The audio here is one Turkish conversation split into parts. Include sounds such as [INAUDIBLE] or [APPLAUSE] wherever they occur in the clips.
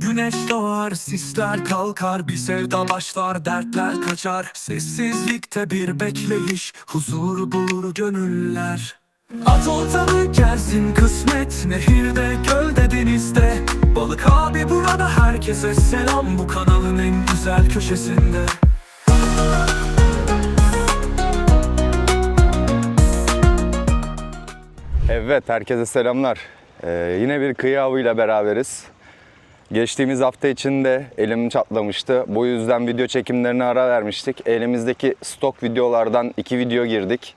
Güneş doğar, sisler kalkar Bir sevda başlar, dertler kaçar Sessizlikte bir bekleyiş Huzur bulur gönüller At oltanı gelsin kısmet Nehirde, gölde, denizde Balık abi burada herkese selam Bu kanalın en güzel köşesinde Evet, herkese selamlar. Ee, yine bir kıyı avıyla beraberiz. Geçtiğimiz hafta içinde elim çatlamıştı. Bu yüzden video çekimlerine ara vermiştik. Elimizdeki stok videolardan iki video girdik.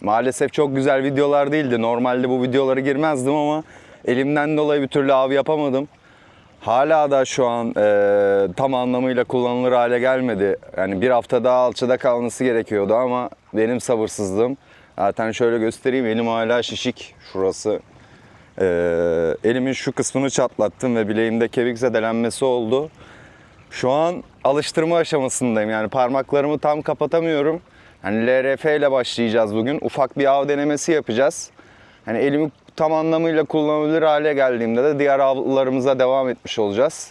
Maalesef çok güzel videolar değildi. Normalde bu videoları girmezdim ama elimden dolayı bir türlü av yapamadım. Hala da şu an e, tam anlamıyla kullanılır hale gelmedi. Yani bir hafta daha alçıda kalması gerekiyordu ama benim sabırsızlığım. Zaten şöyle göstereyim elim hala şişik şurası. E, elimin şu kısmını çatlattım ve bileğimde kemik zedelenmesi oldu. Şu an alıştırma aşamasındayım yani parmaklarımı tam kapatamıyorum. Hani LRF ile başlayacağız bugün. Ufak bir av denemesi yapacağız. Hani elimi tam anlamıyla kullanılır hale geldiğimde de diğer avlarımıza devam etmiş olacağız.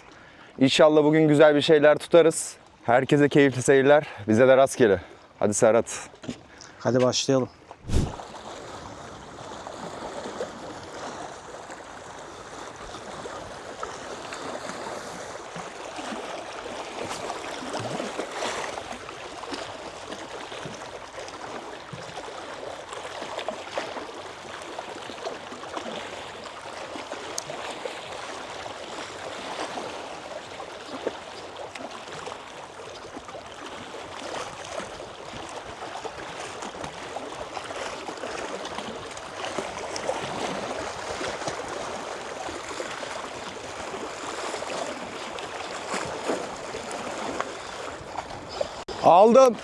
İnşallah bugün güzel bir şeyler tutarız. Herkese keyifli seyirler. Bize de rastgele. Hadi Serhat. Hadi başlayalım. Aldım.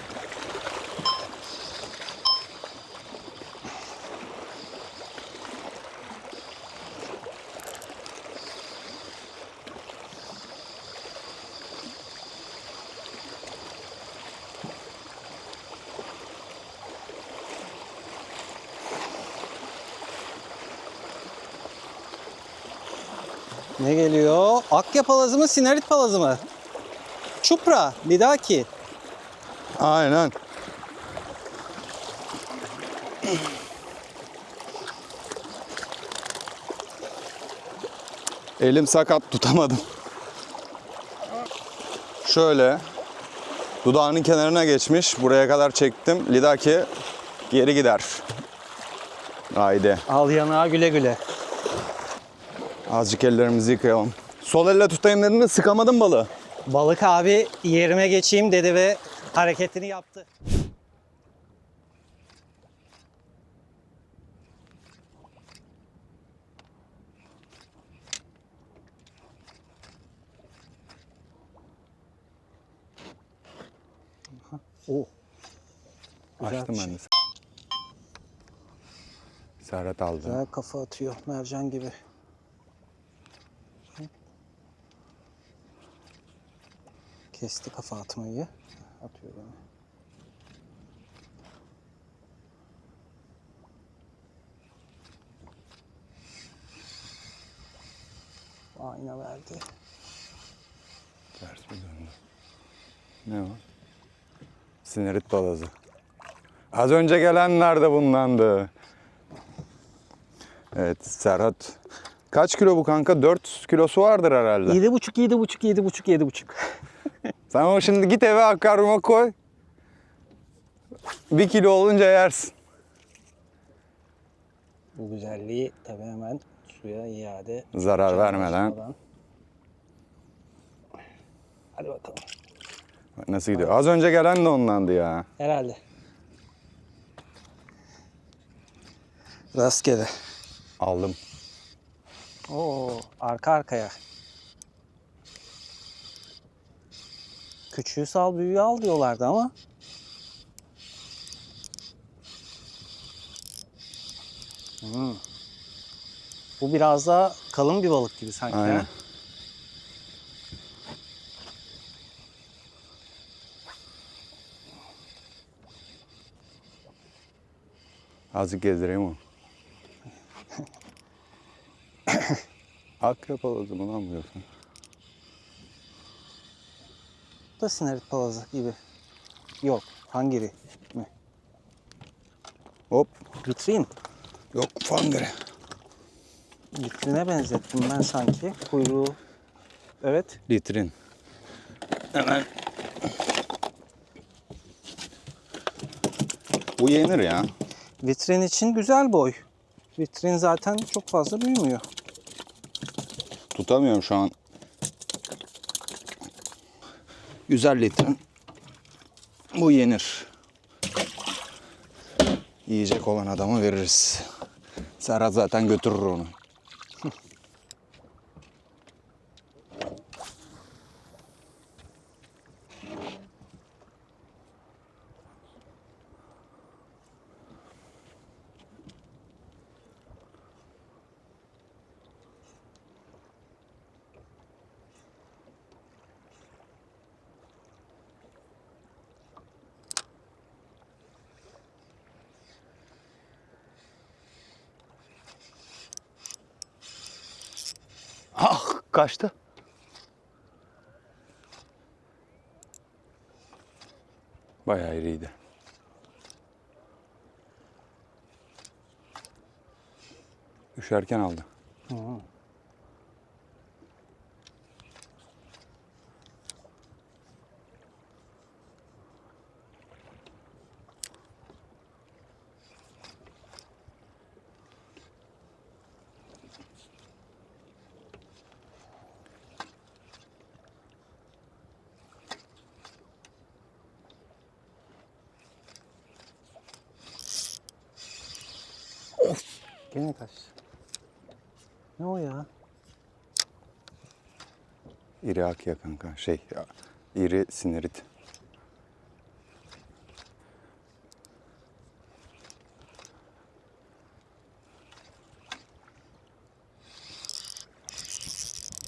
Ne geliyor? Akya palazı mı, sinarit palazı mı? Çupra, Lidaki. Aynen. Elim sakat tutamadım. Şöyle dudağının kenarına geçmiş. Buraya kadar çektim. Lidaki geri gider. Haydi. Al yanağa güle güle. Azıcık ellerimizi yıkayalım. Sol elle tutayım dedim de sıkamadım balığı. Balık abi yerime geçeyim dedi ve hareketini yaptı. Aha, Oh. Güzel Açtım bir ben şey. de. Serhat aldı. Güzel kafa atıyor mercan gibi. Kesti kafa atmayı atıyor beni. Ayna verdi. Ters mi döndü? Ne o? Sinirit balazı. Az önce gelenler de bundandı. Evet Serhat. Kaç kilo bu kanka? 4 kilosu vardır herhalde. 7,5, 7,5, 7,5, 7,5. Sen o şimdi git eve akvaryuma koy. Bir kilo olunca yersin. Bu güzelliği tabii hemen suya iade. Zarar vermeden. Canlaşmadan. Hadi bakalım. Bak Nasıl gidiyor? Az önce gelen de ondandı ya. Herhalde. Rastgele. Aldım. Oo, arka arkaya. Küçüğü sal, büyüğü al diyorlardı ama. Hmm. Bu biraz daha kalın bir balık gibi sanki. Aynen. Azıcık gezdireyim onu. [LAUGHS] Akrep balazı mı lan bu yoksa? Bu da sinerit palazı gibi. Yok. Hangiri mi? Hop. Vitrin. Yok fangre. Vitrine benzettim ben sanki. Kuyruğu. Evet. Litrin. Hemen. Bu yenir ya. Vitrin için güzel boy. Vitrin zaten çok fazla büyümüyor. Tutamıyorum şu an. Güzel litrin. Bu yenir. Yiyecek olan adama veririz. Serhat zaten götürür onu. Ah kaçtı. Bayağı iriydi. Düşerken aldı. Gene kaçtı. Ne o ya? İri akya kanka. Şey, ya, iri sinirit.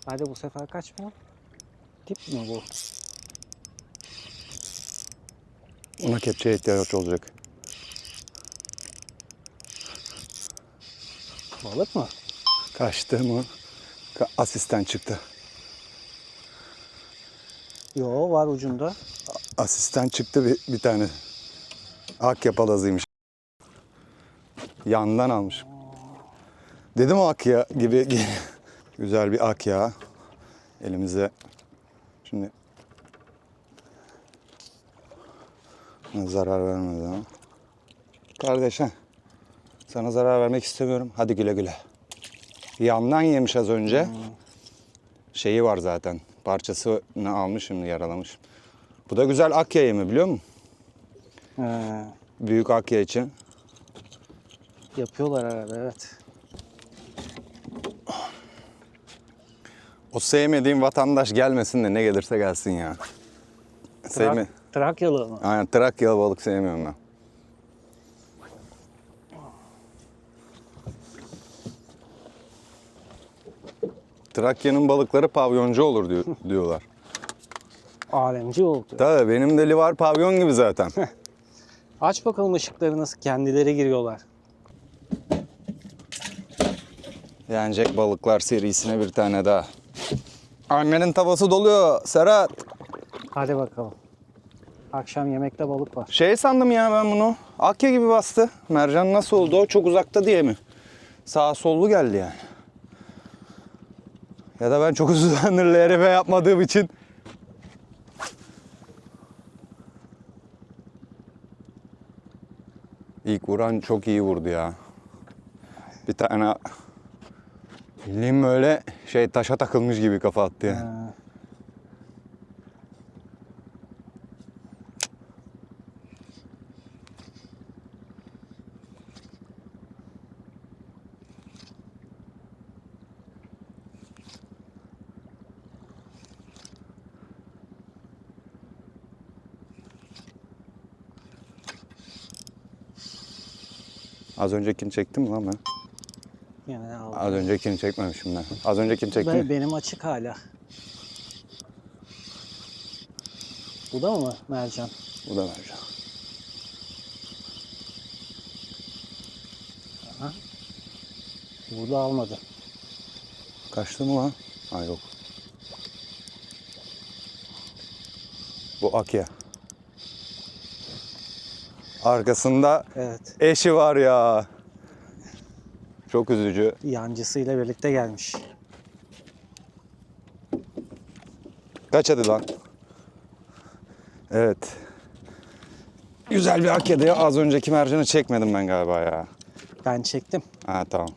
Hadi bu sefer kaçma. Tip mi bu? Ona kepçeye ihtiyaç olacak. Balık mı? Kaçtı mı? Ka- asistan çıktı. Yo var ucunda. Asistan çıktı bir, bir tane. Akya palazıymış. Yandan almış. Dedim o akya gibi. Güzel bir akya. Elimize. Şimdi zarar vermedi ama. Kardeş ha. Sana zarar vermek istemiyorum. Hadi güle güle. Yandan yemiş az önce. Şeyi var zaten. Parçasını almış şimdi yaralamış. Bu da güzel akya yemi biliyor musun? Ee, Büyük akya için. yapıyorlar herhalde evet. O sevmediğim vatandaş gelmesin de ne gelirse gelsin ya. Trak, Trakyalı mı? Aynen Trakyalı balık sevmiyorum ben. Trakya'nın balıkları pavyoncu olur diyor, [LAUGHS] diyorlar. Alemci oldu. Tabii benim de livar pavyon gibi zaten. Aç bakalım ışıkları nasıl kendileri giriyorlar. Yenecek balıklar serisine bir tane daha. Annenin tavası doluyor Serhat. Hadi bakalım. Akşam yemekte balık var. Şey sandım ya ben bunu. Akya gibi bastı. Mercan nasıl oldu o? Çok uzakta diye mi? Sağ sollu geldi yani. Ya da ben çok uzun zamandır LRF yapmadığım için. İlk vuran çok iyi vurdu ya. Bir tane bildiğin böyle şey taşa takılmış gibi kafa attı yani. Az öncekini çektim lan ben? yine aldım. Az öncekini çekmemişim ben. Az öncekini çektim. Be- benim açık hala. Bu da mı mercan? Bu da mercan. Burada almadı. Kaçtı mı lan? Ha yok. Bu Akya. Arkasında Evet. eşi var ya. Çok üzücü. Yancısıyla birlikte gelmiş. Kaç hadi lan. Evet. Güzel bir Akya'da ya. Az önceki mercanı çekmedim ben galiba ya. Ben çektim. Ha tamam.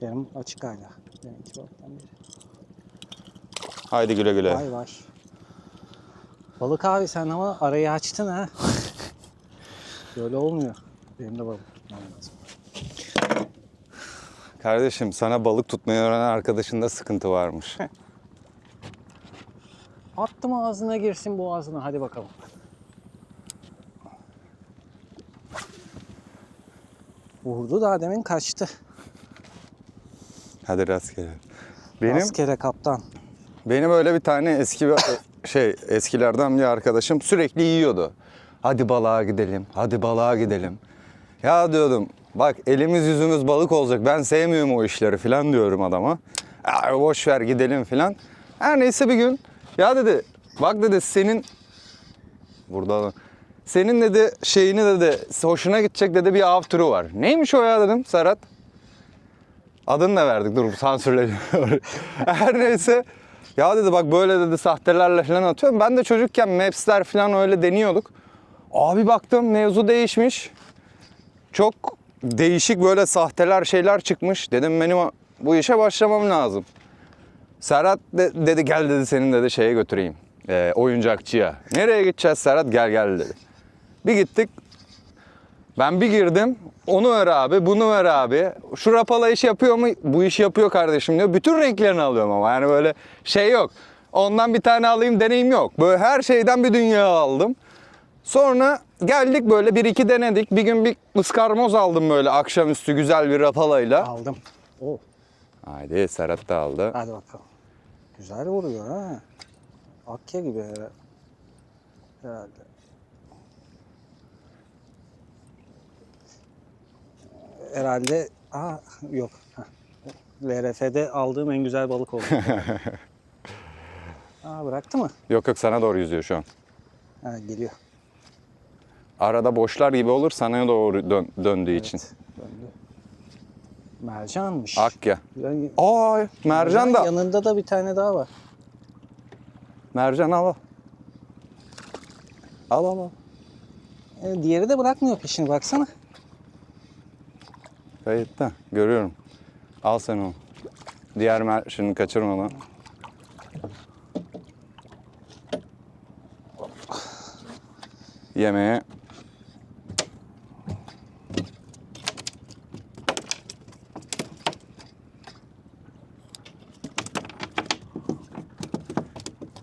Benim açık hala. Benimki balıktan biri. Haydi güle güle. Vay vay. Balık abi sen ama arayı açtın ha. [LAUGHS] Böyle olmuyor. Benim de balık tutmam lazım. Kardeşim sana balık tutmayı öğrenen arkadaşında sıkıntı varmış. [LAUGHS] Attım ağzına girsin boğazına. Hadi bakalım. Vurdu daha demin kaçtı. Hadi rastgele. Benim Rastgele kaptan. benim öyle bir tane eski bir şey eskilerden bir arkadaşım sürekli yiyordu. Hadi balığa gidelim. Hadi balığa gidelim. Ya diyordum bak elimiz yüzümüz balık olacak. Ben sevmiyorum o işleri falan diyorum adama. Ya boş ver gidelim falan. Her neyse bir gün ya dedi bak dedi senin burada senin dedi şeyini dedi hoşuna gidecek dedi bir av türü var. Neymiş o ya dedim Serhat. Adını da verdik dur sansürleniyor. [LAUGHS] Her neyse. Ya dedi bak böyle dedi sahtelerle falan atıyorum. Ben de çocukken Maps'ler falan öyle deniyorduk. Abi baktım mevzu değişmiş. Çok değişik böyle sahteler şeyler çıkmış. Dedim benim bu işe başlamam lazım. Serhat de- dedi gel dedi senin dedi şeye götüreyim. Ee, oyuncakçıya. Nereye gideceğiz Serhat gel gel dedi. Bir gittik ben bir girdim. Onu ver abi, bunu ver abi. Şu rapala iş yapıyor mu? Bu iş yapıyor kardeşim diyor. Bütün renklerini alıyorum ama yani böyle şey yok. Ondan bir tane alayım deneyim yok. Böyle her şeyden bir dünya aldım. Sonra geldik böyle bir iki denedik. Bir gün bir ıskarmoz aldım böyle akşamüstü güzel bir rapalayla. Aldım. Oh. Haydi Serhat da aldı. Hadi bakalım. Güzel vuruyor ha. Akya gibi herhalde. Herhalde. Aa, yok. LRF'de aldığım en güzel balık oldu. [LAUGHS] Aa, bıraktı mı? Yok yok sana doğru yüzüyor şu an. Ha, geliyor. Arada boşlar gibi olur sana doğru dön- döndüğü için. Döndü. Mercanmış. Akya. Yani- Aa mercan da. Yanında da bir tane daha var. Mercan al. al. Al al al. E, diğeri de bırakmıyor peşini baksana. Kayıtta. Görüyorum. Al sen onu. Diğer mer şimdi kaçırma lan. Yemeğe.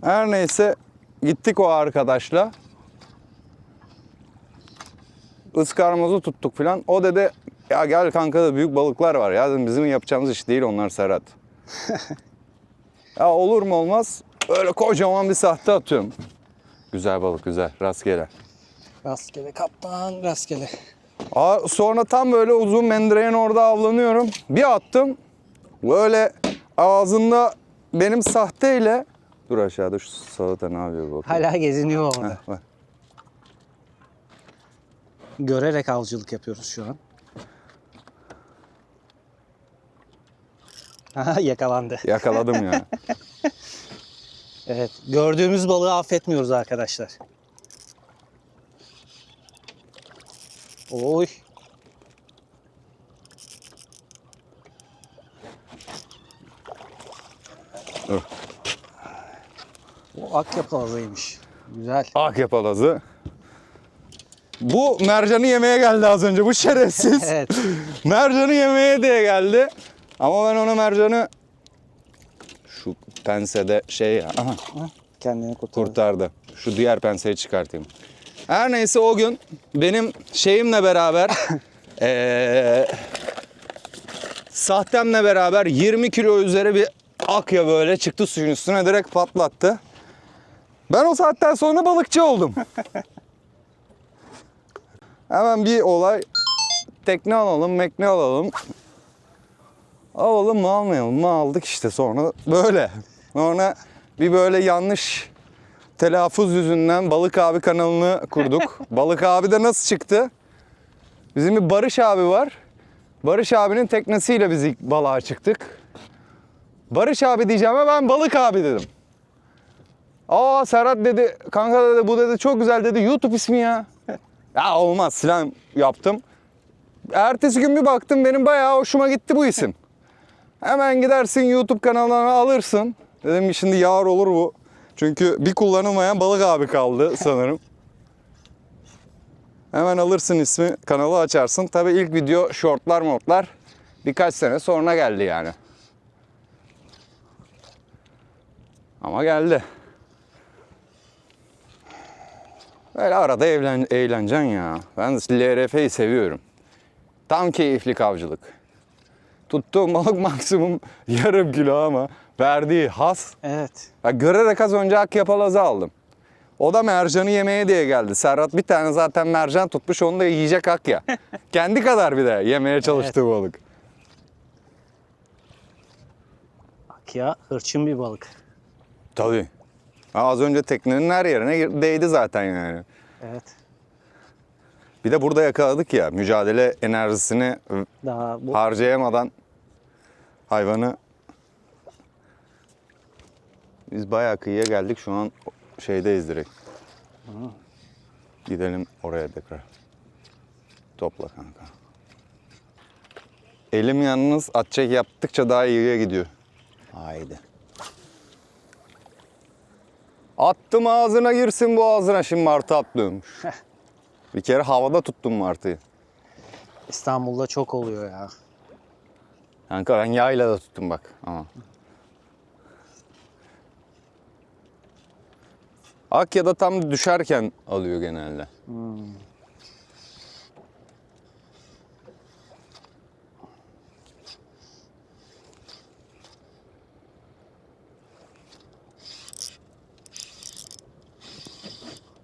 Her neyse gittik o arkadaşla. ıskarmozu tuttuk filan. O dedi ya gel kanka da büyük balıklar var ya dedim bizim yapacağımız iş değil onlar Serhat. [LAUGHS] ya olur mu olmaz öyle kocaman bir sahte atıyorum. Güzel balık güzel rastgele. Rastgele kaptan rastgele. Aa, sonra tam böyle uzun mendireğin orada avlanıyorum. Bir attım böyle ağzında benim sahteyle Dur aşağıda şu salata ne yapıyor bu? Hala geziniyor orada. Heh, bak. Görerek avcılık yapıyoruz şu an. [LAUGHS] Yakalandı. Yakaladım ya. [LAUGHS] Evet. Gördüğümüz balığı affetmiyoruz arkadaşlar. Oy. Dur. O akya palazıymış. Güzel. Ak palazı. Bu mercanı yemeye geldi az önce bu şerefsiz. [LAUGHS] Evet. mercanı yemeye diye geldi. Ama ben ona mercanı şu pensede şey ya aha, Kendini kurtardı. kurtardı. Şu diğer penseyi çıkartayım. Her neyse o gün benim şeyimle beraber [LAUGHS] eee sahtemle beraber 20 kilo üzeri bir akya böyle çıktı suyun üstüne direkt patlattı. Ben o saatten sonra balıkçı oldum. [LAUGHS] Hemen bir olay tekne alalım, mekne alalım. Alalım mı almayalım mı aldık işte sonra böyle. Sonra bir böyle yanlış telaffuz yüzünden Balık abi kanalını kurduk. [LAUGHS] Balık abi de nasıl çıktı? Bizim bir Barış abi var. Barış abinin teknesiyle biz ilk balığa çıktık. Barış abi diyeceğime ben Balık abi dedim. Aa Serhat dedi, kanka dedi bu dedi çok güzel dedi YouTube ismi ya. [LAUGHS] ya olmaz filan yaptım. Ertesi gün bir baktım benim bayağı hoşuma gitti bu isim. Hemen gidersin YouTube kanalına alırsın. Dedim şimdi yar olur bu. Çünkü bir kullanılmayan balık abi kaldı [LAUGHS] sanırım. Hemen alırsın ismi, kanalı açarsın. Tabii ilk video shortlar mortlar birkaç sene sonra geldi yani. Ama geldi. Böyle arada eğlen, eğleneceksin ya. Ben LRF'yi seviyorum. Tam keyifli avcılık. Tuttuğum [LAUGHS] balık maksimum yarım kilo ama verdiği has. Evet. Ya görerek az önce akyapalazı aldım. O da mercanı yemeye diye geldi. Serhat bir tane zaten mercan tutmuş onu da yiyecek hak ya. [LAUGHS] Kendi kadar bir de yemeye çalıştığı balık. Akya hırçın bir balık. Tabii. Ha, az önce teknenin her yerine gir- değdi zaten yani. Evet. Bir de burada yakaladık ya mücadele enerjisini Daha bu harcayamadan hayvanı biz bayağı kıyıya geldik şu an şeydeyiz direkt. Gidelim oraya tekrar. Topla kanka. Elim yalnız at çek yaptıkça daha iyiye gidiyor. Haydi. Attım ağzına girsin bu ağzına şimdi martı atlıyormuş. Bir kere havada tuttum martıyı. İstanbul'da çok oluyor ya. Kanka ben yayla da tuttum bak ama. Ak ya da tam düşerken alıyor genelde.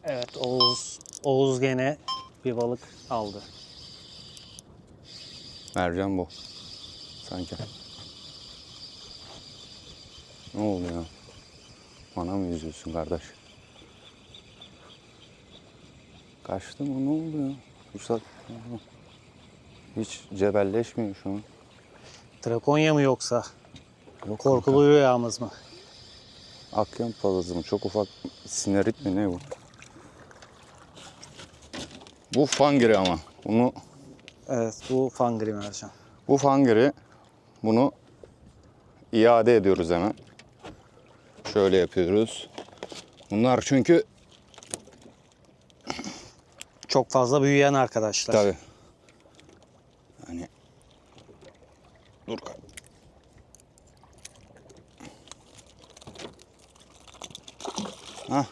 Evet Oğuz Oğuz gene bir balık aldı. Mercan bu. Sanki. Ne oldu ya? Bana mı yüzüyorsun kardeş? Kaçtı mı? Ne oldu ya? Fırsat. Hiç cebelleşmiyor şu an. Trakonya mı yoksa? Yok Korkulu rüyamız mı? Akyan palazı mı? Çok ufak sinerit mi ne bu? Bu fangiri ama. Bunu Evet bu fangri mercan. bu fangiri bunu iade ediyoruz hemen. Şöyle yapıyoruz. Bunlar çünkü Çok fazla büyüyen arkadaşlar. tabi hani dur Hah.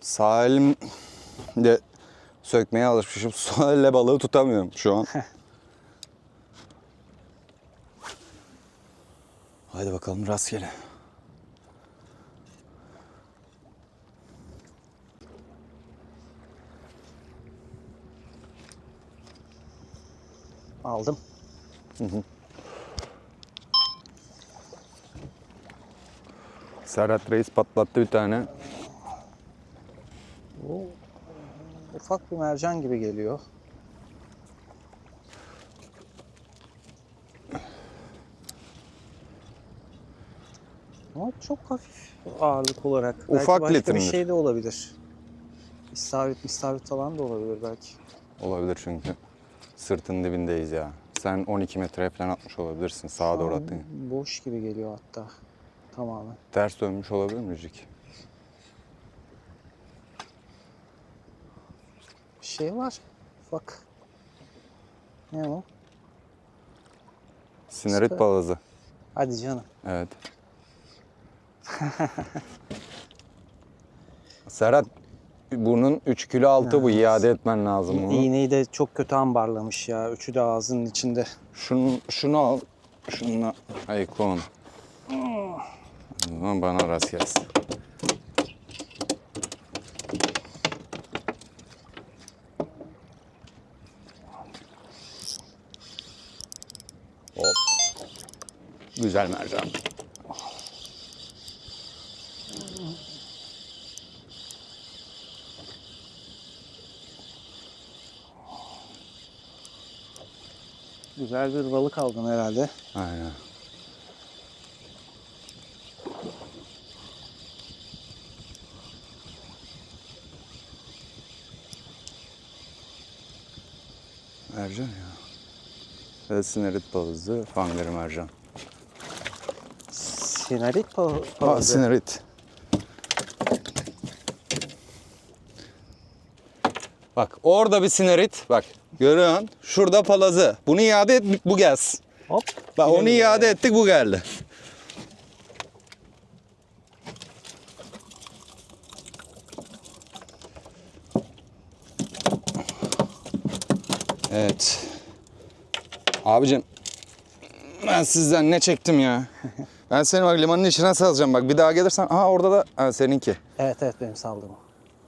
Sağ elim de sökmeye alışmışım. [LAUGHS] Sol elle balığı tutamıyorum şu an. [LAUGHS] Haydi bakalım rastgele. Aldım. Serhat Reis patlattı bir tane. Bu ufak bir mercan gibi geliyor. Çok hafif ağırlık olarak. Ufak belki başka bir şey de olabilir. İstavrit, istavrit falan da olabilir belki. Olabilir çünkü. Sırtın dibindeyiz ya. Sen 12 metre falan atmış olabilirsin. Sağa doğru Ama attın. Boş gibi geliyor hatta. Tamamen. Ters dönmüş olabilir mi Rücik? Bir şey var. Ufak. Ne o? Sinerit Süper. balazı. Hadi canım. Evet. [LAUGHS] Serhat bunun 3 kilo altı bu iade etmen lazım bunu. İğneyi de çok kötü ambarlamış ya. Üçü de ağzının içinde. Şunu, şunu al. Şununla ayıkla onu. O zaman bana rast gelsin. Hop. Güzel mercan. Güzel bir balık aldın herhalde. Aynen. Mercan ya. Evet sinerit balığı, fangları mercan. Sinarit pa- Aa, balığı. sinerit. Bak orada bir sinerit. Bak görüyorsun. Şurada palazı. Bunu iade et bu gelsin. Hop. Bak onu iade ettik bu geldi. Evet. Abicim ben sizden ne çektim ya? [LAUGHS] Ben seni bak limanın içine salacağım bak bir daha gelirsen aha orada da ha, seninki. Evet evet benim saldığım. o.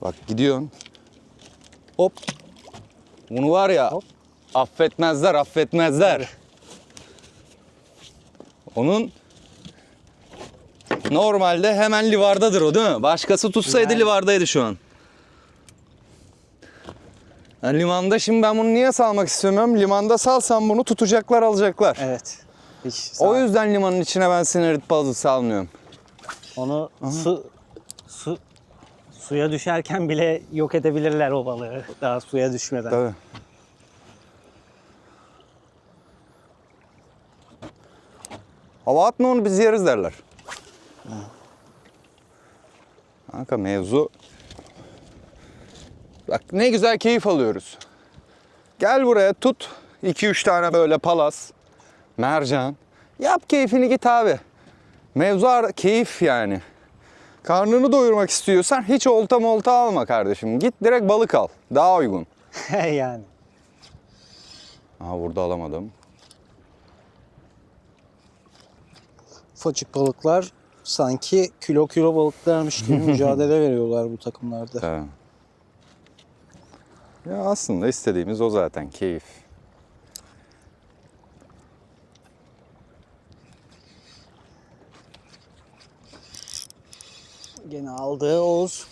Bak gidiyorsun. Hop. Bunu var ya Hop. affetmezler affetmezler. Onun normalde hemen livardadır o değil mi? Başkası tutsaydı Yani. livardaydı şu an. Yani limanda şimdi ben bunu niye salmak istemiyorum? Limanda salsam bunu tutacaklar alacaklar. Evet. Hiç O sağ- yüzden limanın içine ben sinerit balığı salmıyorum. Onu su suya düşerken bile yok edebilirler o balığı. Daha suya düşmeden. Tabii. Hava atma onu biz yeriz derler. Kanka mevzu... Bak ne güzel keyif alıyoruz. Gel buraya tut 2-3 tane böyle palas, mercan. Yap keyfini git abi. Mevzu keyif yani. Karnını doyurmak istiyorsan hiç olta molta alma kardeşim. Git direkt balık al. Daha uygun. [LAUGHS] yani. Aha burada alamadım. Ufacık balıklar sanki kilo kilo balıklarmış gibi [LAUGHS] mücadele veriyorlar bu takımlarda. Evet. Ya aslında istediğimiz o zaten keyif. Aldığı Oğuz.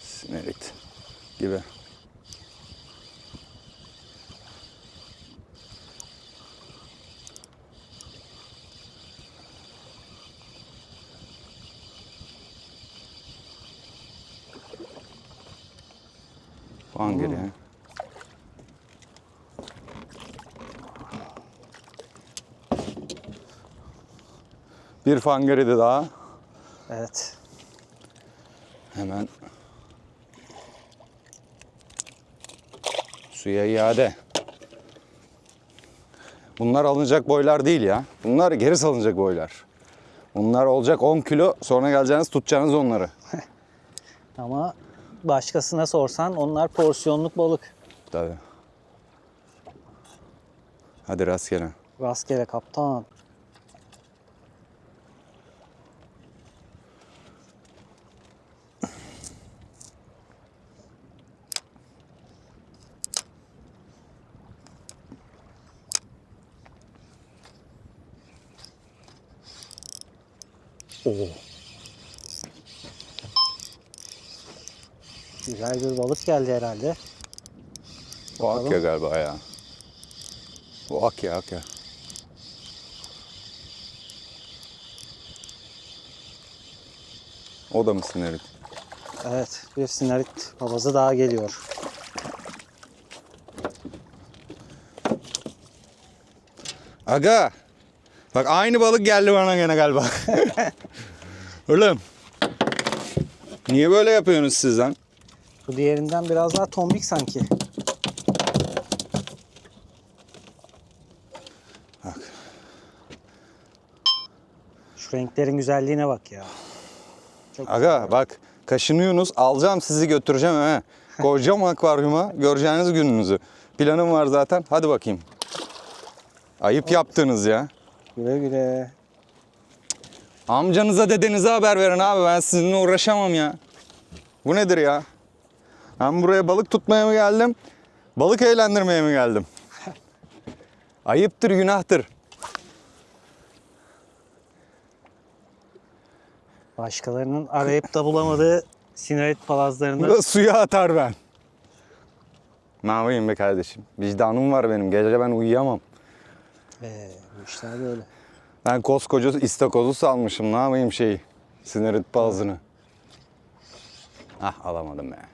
Sinerit gibi. Hangiri. ha? Bir fangeridi daha. Evet. Hemen suya iade. Bunlar alınacak boylar değil ya. Bunlar geri salınacak boylar. Bunlar olacak 10 kilo sonra geleceğiniz tutacağınız onları. [LAUGHS] Ama başkasına sorsan onlar porsiyonluk balık. Tabii. Hadi rastgele. Rastgele kaptan. Oo. Geldi herhalde. O Akya galiba ya. O Akya Akya. O da mı sinerit? Evet bir sinarit babası daha geliyor. Aga. Bak aynı balık geldi bana gene galiba. [LAUGHS] Oğlum. Niye böyle yapıyorsunuz siz lan? Bu diğerinden biraz daha tombik sanki. Bak. Şu renklerin güzelliğine bak ya. Çok Aga bak kaşınıyorsunuz alacağım sizi götüreceğim he. Koyacağım akvaryuma göreceğiniz gününüzü. Planım var zaten hadi bakayım. Ayıp yaptınız ya. Güle güle. Amcanıza dedenize haber verin abi ben sizinle uğraşamam ya. Bu nedir ya? Ben buraya balık tutmaya mı geldim? Balık eğlendirmeye mi geldim? [LAUGHS] Ayıptır, günahtır. Başkalarının arayıp da bulamadığı sinerit palazlarını Bu da suya atar ben. Ne yapayım be kardeşim? Vicdanım var benim. Gece ben uyuyamam. Ee, bu işler böyle. Ben koskoca istakozu salmışım. Ne yapayım şeyi? Sinirit palazını. Ah alamadım ya.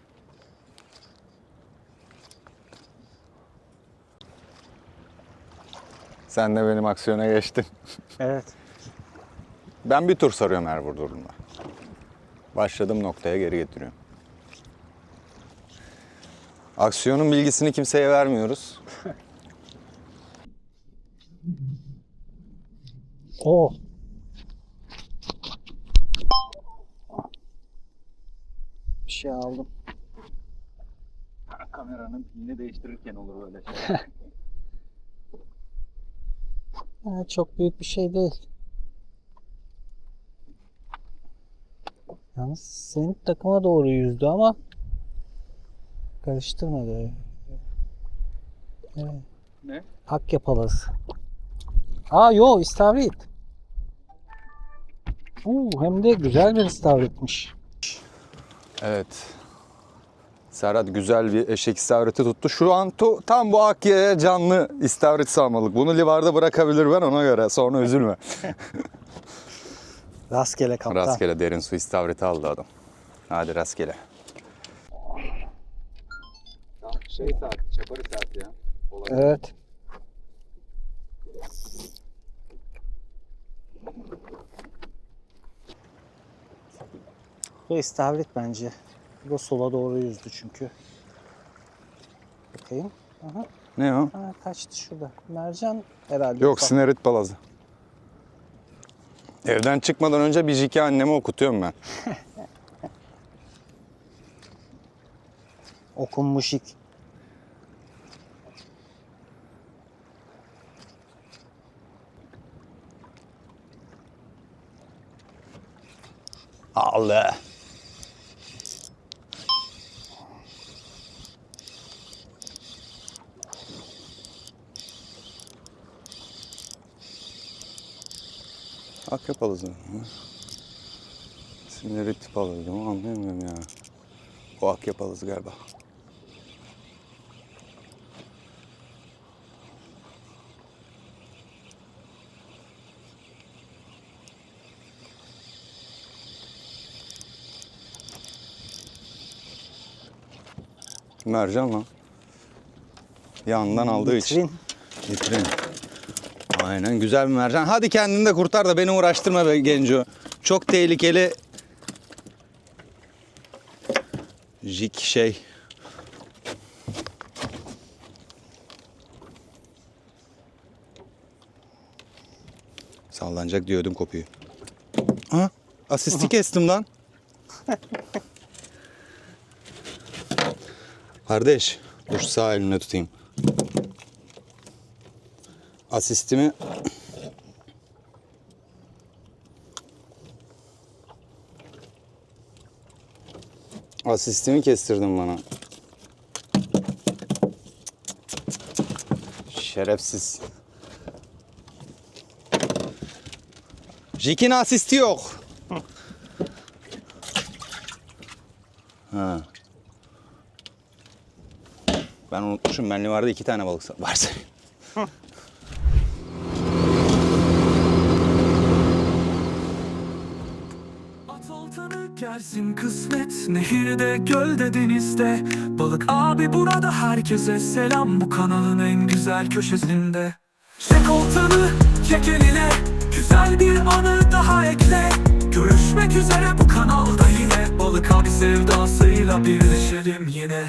Sen de benim aksiyona geçtin. [LAUGHS] Evet. Ben bir tur sarıyorum her vurduğumda. Başladığım noktaya geri getiriyorum. Aksiyonun bilgisini kimseye vermiyoruz. O. Bir şey aldım. Kameranın pilini değiştirirken olur böyle [LAUGHS] Çok büyük bir şey değil. Yalnız senin takıma doğru yüzdü ama karıştırmadı. Evet. Ne? Akya palası. Aa yo istavrit. Oo, hem de güzel bir istavritmiş. Evet. Serhat güzel bir eşek istavriti tuttu. Şu an to- tam bu Akya'ya canlı istavrit salmalık. Bunu livarda bırakabilir ben ona göre. Sonra üzülme. [LAUGHS] Rastgele kaptan. rastgele derin su istavriti aldı adam. Hadi rastgele. Şey saat, çapari saat ya. Evet. Bu istavrit bence. Bu da sola doğru yüzdü çünkü. Bakayım. Aha, Ne o? ha, kaçtı şurada. Mercan herhalde. Yok ufak. sinerit palazı. Evden çıkmadan önce bir jiki anneme okutuyorum ben. [LAUGHS] Okunmuş ilk. Allah. Palazı mı? Sinirit palazı mı anlayamıyorum ya. O akya palazı galiba. Mercan lan. Yandan aldığı için. Vitrin. Aynen güzel bir mercan. Hadi kendini de kurtar da beni uğraştırma be genco. Çok tehlikeli. Jik şey. Sallanacak diyordum kopuyu. Ha? Asisti kestim lan. [LAUGHS] Kardeş, dur sağ elimle tutayım. Asistimi Asistimi kestirdin bana. Şerefsiz. Jikin asisti yok. Ha. Ben unutmuşum. Benli vardı iki tane balık varsa. At gelsin kısmet. Nehirde, gölde, denizde. Balık abi burada herkese selam. Bu kanalın en güzel köşesinde. Çek oltanı, çek eline. Güzel bir anı daha ekle. Görüşmek üzere bu kanalda yine. Balık abi sevdasıyla birleşelim yine